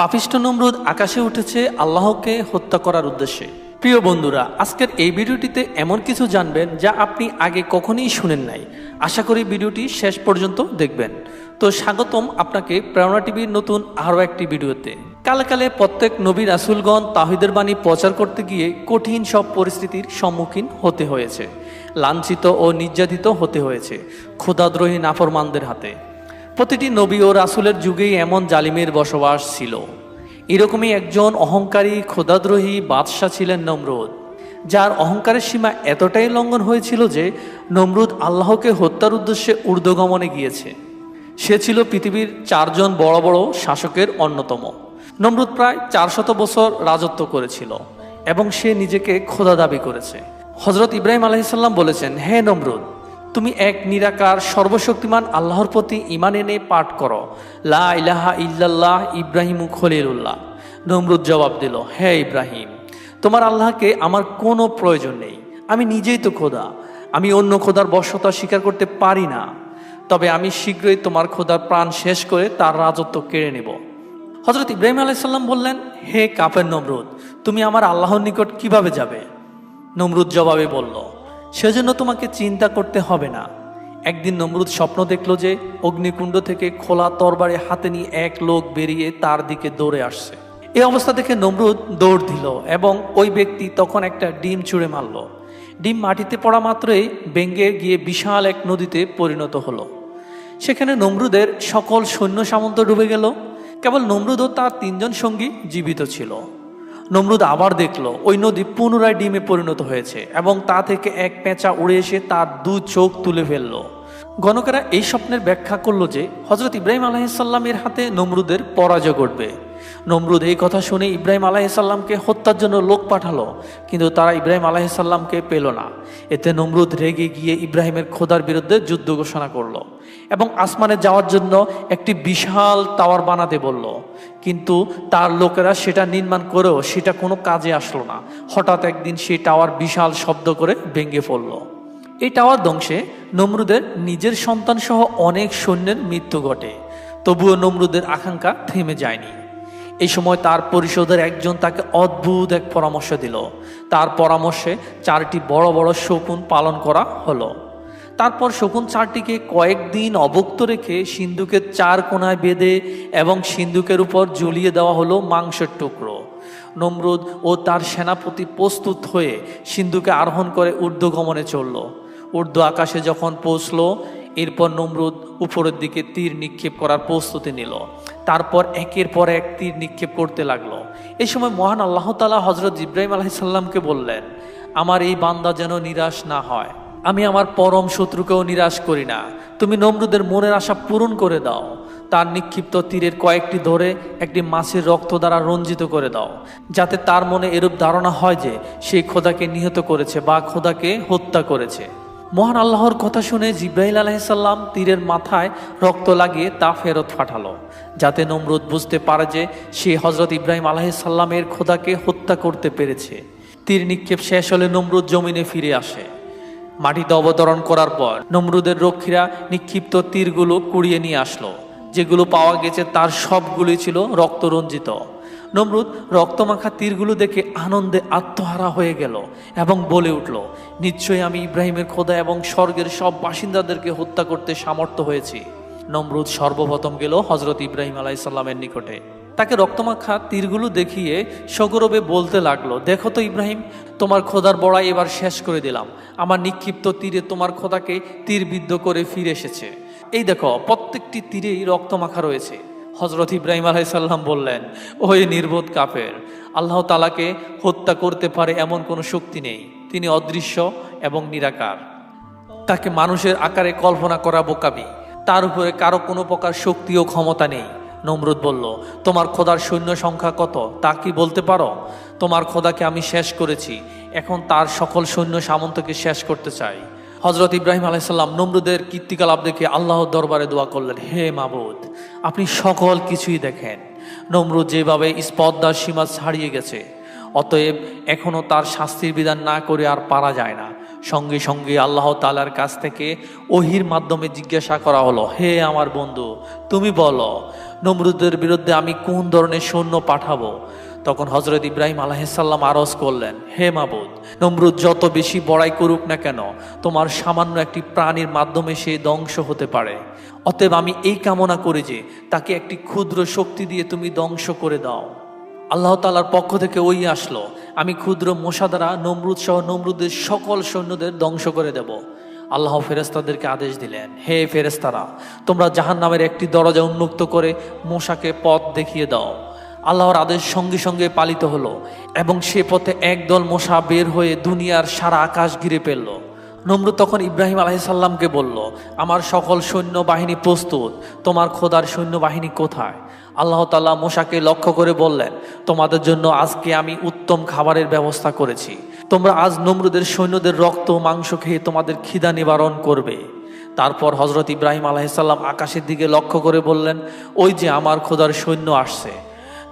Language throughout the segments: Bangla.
পাপিষ্ট নমরুদ আকাশে উঠেছে আল্লাহকে হত্যা করার উদ্দেশ্যে। প্রিয় বন্ধুরা, আজকের এই ভিডিওটিতে এমন কিছু জানবেন যা আপনি আগে কখনোই শুনেন নাই। আশা করি ভিডিওটি শেষ পর্যন্ত দেখবেন। তো স্বাগতম আপনাকে প্রেরণা টিভির নতুন আরও একটি ভিডিওতে। কালে কালে প্রত্যেক নবী রাসুলগণ তাহিদের বাণী প্রচার করতে গিয়ে কঠিন সব পরিস্থিতির সম্মুখীন হতে হয়েছে, লাঞ্ছিত ও নির্যাতিত হতে হয়েছে ক্ষুদাদ্রোহী নাফরমানদের হাতে। প্রতিটি নবী ও রাসুলের যুগেই এমন জালিমের বসবাস ছিল। এরকমই একজন অহংকারী ক্ষুদাদ্রোহী বাদশাহ ছিলেন নমরুদ। যার অহংকারের সীমা এতটাই লঙ্ঘন হয়েছিল যে নমরুদ আল্লাহকে হত্যার উদ্দেশ্যে ঊর্ধ্বগমনে গিয়েছে। সে ছিল পৃথিবীর চারজন বড় বড় শাসকের অন্যতম। নমরুদ প্রায় চারশত বছর রাজত্ব করেছিল এবং সে নিজেকে খোদা দাবি করেছে। হজরত ইব্রাহিম আলহিসাল্লাম বলেছেন, হে নমরুদ তুমি এক নিরাকার, সর্বশক্তিমান আল্লাহর প্রতি ইমান এনে পাঠ করো। লা ইলাহা ইল্লাল্লাহ ইব্রাহিম খলিলুল্লাহ। নমরুদ জবাব দিল, হে ইব্রাহিম, তোমার আল্লাহকে আমার কোনো প্রয়োজন নেই। আমি নিজেই তো খোদা। আমি অন্য খোদার বশ্যতা স্বীকার করতে পারি না। তবে আমি শীঘ্রই তোমার খোদার প্রাণ শেষ করে তার রাজত্ব কেড়ে নেব। হজরত ইব্রাহিম আলাইসাল্লাম বললেন, হে কাপের নমরুদ, তুমি আমার আল্লাহর নিকট কীভাবে যাবে? নমরুদ জবাবে বলল সেজন্য তোমাকে চিন্তা করতে হবে না। একদিন নমরুদ স্বপ্ন দেখল যে অগ্নিকুণ্ড থেকে খোলা তরবারে হাতে নিয়ে এক লোক বেরিয়ে তার দিকে দৌড়ে আসছে। এই অবস্থা দেখে নমরুদ দৌড় দিল এবং ওই ব্যক্তি তখন একটা ডিম ছুঁড়ে মারল। ডিম মাটিতে পড়া মাত্রই বেঙ্গে গিয়ে বিশাল এক নদীতে পরিণত হলো। সেখানে নমরুদের সকল সৈন্য সামন্ত ডুবে গেল। কেবল নমরুদ ও তার তিনজন সঙ্গী জীবিত ছিল। নমরুদ আবার দেখল, ওই নদী পুনরায় ডিমে পরিণত হয়েছে এবং তা থেকে এক পেঁচা উড়ে এসে তার দু চোখ তুলে ফেলল। গণকেরা এই স্বপ্নের ব্যাখ্যা করল যে হজরত ইব্রাহিম আলাহিসাল্লামের হাতে নমরুদের পরাজয় ঘটবে। নমরুদ এই কথা শুনে ইব্রাহিম আলাহিসাল্লামকে হত্যার জন্য লোক পাঠালো, কিন্তু তারা ইব্রাহিম আলাহিসাল্লামকে পেল না। এতে নমরুদ রেগে গিয়ে ইব্রাহিমের খোদার বিরুদ্ধে যুদ্ধ ঘোষণা করল এবং আসমানে যাওয়ার জন্য একটি বিশাল টাওয়ার বানাতে বলল। কিন্তু তার লোকেরা সেটা নির্মাণ করেও সেটা কোনো কাজে আসলো না। হঠাৎ একদিন সেই টাওয়ার বিশাল শব্দ করে ভেঙে পড়ল। এই টাওয়ার ধ্বংসে নমরুদের নিজের সন্তান সহ অনেক সৈন্যের মৃত্যু ঘটে। তবুও নমরুদের আকাঙ্ক্ষা থেমে যায়নি। এই সময় তার পরিষদের একজন তাকে অদ্ভুত এক পরামর্শ দিল। তার পরামর্শে চারটি বড় বড় শকুন পালন করা হলো। তারপর শকুন চারটিকে কয়েকদিন অবক্ত রেখে সিন্ধুকের চার কোনায় বেঁধে এবং সিন্ধুকের উপর ঝুলিয়ে দেওয়া হলো মাংসের টুকরো। নমরুদ ও তার সেনাপতি প্রস্তুত হয়ে সিন্ধুকে আরোহণ করে ঊর্ধ্বগমনে চলল। ঊর্ধ্ব আকাশে যখন পৌঁছলো, এরপর নমরুদ উপরের দিকে তীর নিক্ষেপ করার প্রস্তুতি নিল। তারপর একের পর এক তীর নিক্ষেপ করতে লাগল। এই সময় মহান আল্লাহ তালা হজরত ইব্রাহিম আলাহিসাল্লামকে বললেন, আমার এই বান্দা যেন নিরাশ না হয়। আমি আমার পরম শত্রুকেও নিরাশ করি না। তুমি নমরুদের মনের আশা পূরণ করে দাও। তার নিক্ষিপ্ত তীরের কয়েকটি ধরে একটি মাছের রক্ত দ্বারা রঞ্জিত করে দাও, যাতে তার মনে এরূপ ধারণা হয় যে সেই খোদাকে নিহত করেছে বা খোদাকে হত্যা করেছে। মহান আল্লাহর কথা শুনে জিব্রাহিল আলাহিসাল্লাম তীরের মাথায় রক্ত লাগিয়ে তা ফেরত পাঠালো। যাতে নমরুদ বুঝতে পারে যে সে হজরত ইব্রাহিম আলাহিসাল্লামের খোদাকে হত্যা করতে পেরেছে। তীর নিক্ষেপ শেষ হলে নমরুদ জমিনে ফিরে আসে। মাটিতে অবতরণ করার পর নমরুদের রক্ষীরা নিক্ষিপ্ত তীরগুলো কুড়িয়ে নিয়ে আসলো। যেগুলো পাওয়া গেছে তার সবগুলোই ছিল রক্তরঞ্জিত। নমরুদ রক্তমাখা তীরগুলো দেখে আনন্দে আত্মহারা হয়ে গেল এবং বলে উঠল, নিশ্চয়ই আমি ইব্রাহিমের খোদা এবং স্বর্গের সব বাসিন্দাদেরকে হত্যা করতে সামর্থ্য হয়েছি। নমরুদ সর্বপ্রথম গেল হজরত ইব্রাহিম আলাইসাল্লামের নিকটে। তাকে রক্তমাখা তীরগুলো দেখিয়ে সগৌরবে বলতে লাগল, দেখো তো ইব্রাহিম, তোমার খোদার বড়াই এবার শেষ করে দিলাম। আমার নিক্ষিপ্ত তীরে তোমার খোদাকে তীরবিদ্ধ করে ফিরে এসেছে। এই দেখো, প্রত্যেকটি তীরেই রক্তমাখা রয়েছে। হজরত ইব্রাহিম আলাইসাল্লাম বললেন ওই নির্বোধ কাফের, আল্লাহ তালাকে হত্যা করতে পারে এমন কোনো শক্তি নেই। তিনি অদৃশ্য এবং নিরাকার। তাকে মানুষের আকারে কল্পনা করা বোকাবি তার উপরে কারও কোনো প্রকার শক্তি ও ক্ষমতা নেই। নমরুদ বলল, তোমার খোদার সৈন্য সংখ্যা কত? তা কি বলতে পারো? তোমার খোদাকে আমি শেষ করেছি। এখন তার সকল সৈন্য সামন্তকে শেষ করতে চাই। হজরত ইব্রাহিম আলাইসাল্লাম নমরুদের কীর্তিকলাপ দেখে আল্লাহর দরবারে দোয়া করলেন, হে মাবুদ, আপনি সকল কিছুই দেখেন। নমরুদ যেভাবে স্পর্ধার সীমা ছাড়িয়ে গেছে, অতএব এখনও তার শাস্তির বিধান না করে আর পারা যায় না। সঙ্গে সঙ্গে আল্লাহ তালার কাছ থেকে ওহির মাধ্যমে জিজ্ঞাসা করা হলো, হে আমার বন্ধু, তুমি বলো, নমরুদের বিরুদ্ধে আমি কোন ধরনের সৈন্য পাঠাবো? তখন হজরত ইব্রাহিম আলাহিসাল্লাম আরজ করলেন, হে মাবুদ, নমরুদ যত বেশি বড়াই করুক না কেন, তোমার সামান্য একটি প্রাণীর মাধ্যমে সে ধ্বংস হতে পারে। অতএব আমি এই কামনা করি যে তাকে একটি ক্ষুদ্র শক্তি দিয়ে তুমি ধ্বংস করে দাও। আল্লাহ তালার পক্ষ থেকে ওই আসলো। আমি ক্ষুদ্র মশা দ্বারা নমরুদ সহ নমরুদের সকল সৈন্যদের ধ্বংস করে দেব। আল্লাহ ফেরেস্তাদেরকে আদেশ দিলেন, হে ফেরেস্তারা তোমরা জাহান নামের একটি দরজা উন্মুক্ত করে মশাকে পথ দেখিয়ে দাও। আল্লাহর আদেশ সঙ্গে সঙ্গে পালিত হলো এবং সে পথে একদল মশা বের হয়ে দুনিয়ার সারা আকাশ ঘিরে ফেলল। নমরুদ তখন ইব্রাহিম আলাইসাল্লামকে বলল, আমার সকল সৈন্য বাহিনী প্রস্তুত, তোমার খোদার সৈন্যবাহিনী কোথায়? আল্লাহ তাল্লাহ মোশাকে লক্ষ্য করে বললেন, তোমাদের জন্য আজকে আমি উত্তম খাবারের ব্যবস্থা করেছি। তোমরা আজ নমরুদের সৈন্যদের রক্ত, মাংস খেয়ে তোমাদের খিদা নিবারণ করবে। তারপর হজরত ইব্রাহিম আলাইসাল্লাম আকাশের দিকে লক্ষ্য করে বললেন, ওই যে আমার খোদার সৈন্য আসছে।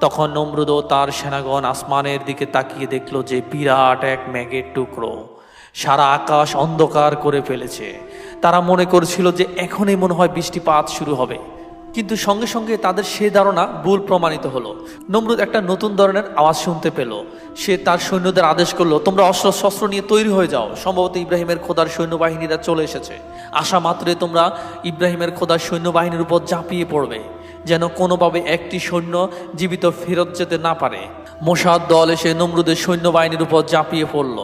তখন নমরুদ তার সেনাগণ আসমানের দিকে তাকিয়ে দেখল যে বিরাট এক ম্যাগের টুকরো। সারা আকাশ অন্ধকার করে ফেলেছে। তারা মনে করছিল যে এখনই মনে হয় বৃষ্টিপাত শুরু হবে। কিন্তু সঙ্গে সঙ্গে তাদের সে ধারণা ভুল প্রমাণিত হলো। নমরুদ একটা নতুন ধরনের আওয়াজ শুনতে পেল। সে তার সৈন্যদের আদেশ করল, তোমরা অস্ত্র, শস্ত্র নিয়ে তৈরি হয়ে যাও। সম্ভবত ইব্রাহিমের খোদার সৈন্যবাহিনীরা চলে এসেছে। আসা মাত্রে তোমরা ইব্রাহিমের খোদার সৈন্যবাহিনীর উপর ঝাঁপিয়ে পড়বে, যেন কোনোভাবে একটি সৈন্য জীবিত ফেরত যেতে না পারে। মোসাদ দল এসে নমরুদের সৈন্যবাহিনীর উপর ঝাঁপিয়ে পড়ল।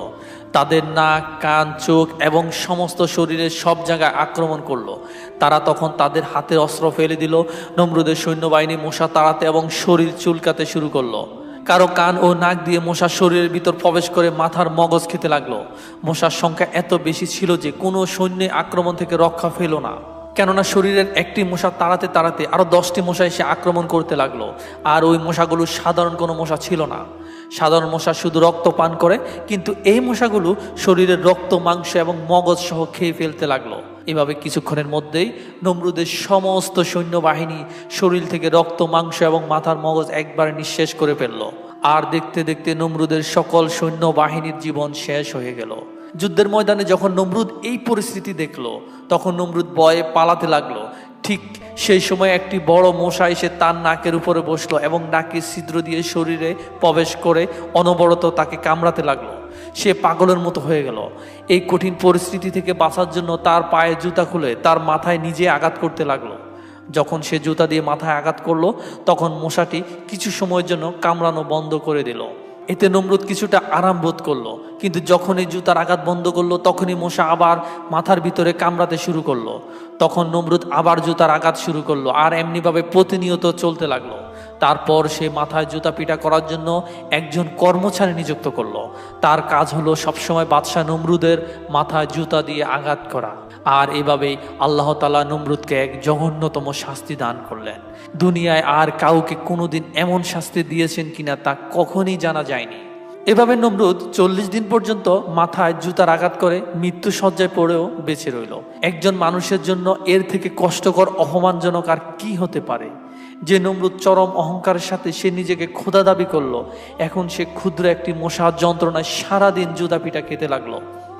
তাদের নাক, কান, চোখ এবং সমস্ত শরীরের সব জায়গায় আক্রমণ করল। তারা তখন তাদের হাতে অস্ত্র ফেলে দিল, নমরুদের সৈন্যবাহিনী মশা তাড়াতে এবং শরীর চুলকাতে শুরু করল। কারও কান ও নাক দিয়ে মশার শরীরের ভিতর প্রবেশ করে মাথার মগজ খেতে লাগল। মশার সংখ্যা এত বেশি ছিল যে কোনো সৈন্য আক্রমণ থেকে রক্ষা পেল না। কেননা শরীরের একটি মশা তাড়াতে তাড়াতে আরও দশটি মশা এসে আক্রমণ করতে লাগল। আর ওই মশাগুলো সাধারণ কোনো মশা ছিল না। সাধারণ মশা শুধু রক্ত পান করে, কিন্তু এই মশাগুলো শরীরের রক্ত, মাংস এবং মগজ সহ খেয়ে ফেলতে লাগল। এভাবে কিছুক্ষণের মধ্যেই নমরুদের সমস্ত সৈন্যবাহিনী শরীর থেকে রক্ত, মাংস এবং মাথার মগজ একবারে নিঃশেষ করে ফেলল। আর দেখতে দেখতে নমরুদের সকল সৈন্যবাহিনীর জীবন শেষ হয়ে গেল। যুদ্ধের ময়দানে যখন নমরুদ এই পরিস্থিতি দেখল, তখন নমরুদ বয়ে পালাতে লাগল। ঠিক সেই সময় একটি বড় মশা এসে তার নাকের উপরে বসল এবং নাকের ছিদ্র দিয়ে শরীরে প্রবেশ করে অনবরত তাকে কামড়াতে লাগল। সে পাগলের মতো হয়ে গেল। এই কঠিন পরিস্থিতি থেকে বাঁচার জন্য তার পায়ে জুতা খুলে তার মাথায় নিজে আঘাত করতে লাগল। যখন সে জুতা দিয়ে মাথায় আঘাত করল, তখন মশাটি কিছু সময়ের জন্য কামড়ানো বন্ধ করে দিল। এতে নমরুদ কিছুটা আরাম বোধ করল। কিন্তু যখনই জুতার আঘাত বন্ধ করল, তখনই মশা আবার মাথার ভিতরে কামড়াতে শুরু করল। তখন নমরুদ আবার জুতার আঘাত শুরু করল আর এমনিভাবে প্রতিনিয়ত চলতে লাগল। তারপর সে মাথায় জুতা পিটা করার জন্য একজন কর্মচারী নিযুক্ত করল। তার কাজ হলো সবসময় বাদশাহ নমরুদের মাথায় জুতা দিয়ে আঘাত করা। আর এভাবেই আল্লাহ তালা নমরুদকে এক জঘন্যতম শাস্তি দান করলেন। দুনিয়ায় আর কাউকে কোনোদিন এমন শাস্তি দিয়েছেন কিনা তা কখনই জানা যায়নি। এভাবে নমরুদ চল্লিশ দিন পর্যন্ত মাথায় জুতার আঘাত করে মৃত্যু সজ্জায় পড়েও বেঁচে রইল। একজন মানুষের জন্য এর থেকে কষ্টকর, অপমানজনক আর কি হতে পারে? যে নমরুদ চরম অহংকারের সাথে সে নিজেকে ক্ষুধা দাবি করল, এখন সে ক্ষুদ্র একটি মশার যন্ত্রণায় সারাদিন জুদাপিটা খেতে লাগল।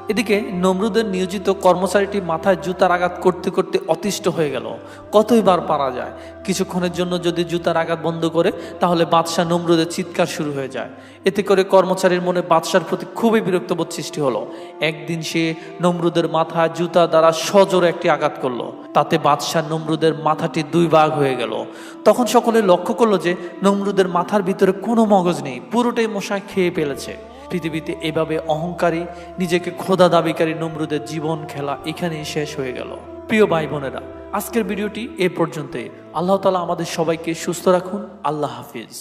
এদিকে নমরুদের নিয়োজিত কর্মচারীটি মাথায় জুতার আঘাত করতে করতে অতিষ্ঠ হয়ে গেল। কতই বার পারা যায়? কিছুক্ষণের জন্য যদি জুতার আঘাত বন্ধ করে, তাহলে বাদশাহ নমরুদের চিৎকার শুরু হয়ে যায়। এতে করে কর্মচারীর মনে বাদশার প্রতি খুবই বিরক্তবোধ সৃষ্টি হলো। একদিন সে নমরুদের মাথায় জুতা দ্বারা সজোরে একটি আঘাত করল। তাতে বাদশাহ নমরুদের মাথাটি দুই ভাগ হয়ে গেল। তখন সকলে লক্ষ্য করল যে নমরুদের মাথার ভিতরে কোনো মগজ নেই। পুরোটাই মশায় খেয়ে ফেলেছে। পৃথিবীতে এভাবে অহংকারী, নিজেকে খোদা দাবিকারী নমরুদের জীবন খেলা এখানেই শেষ হয়ে গেল। প্রিয় ভাই বোনেরা, আজকের ভিডিওটি এ পর্যন্তই। আল্লাহ তালা আমাদের সবাইকে সুস্থ রাখুন। আল্লাহ হাফিজ।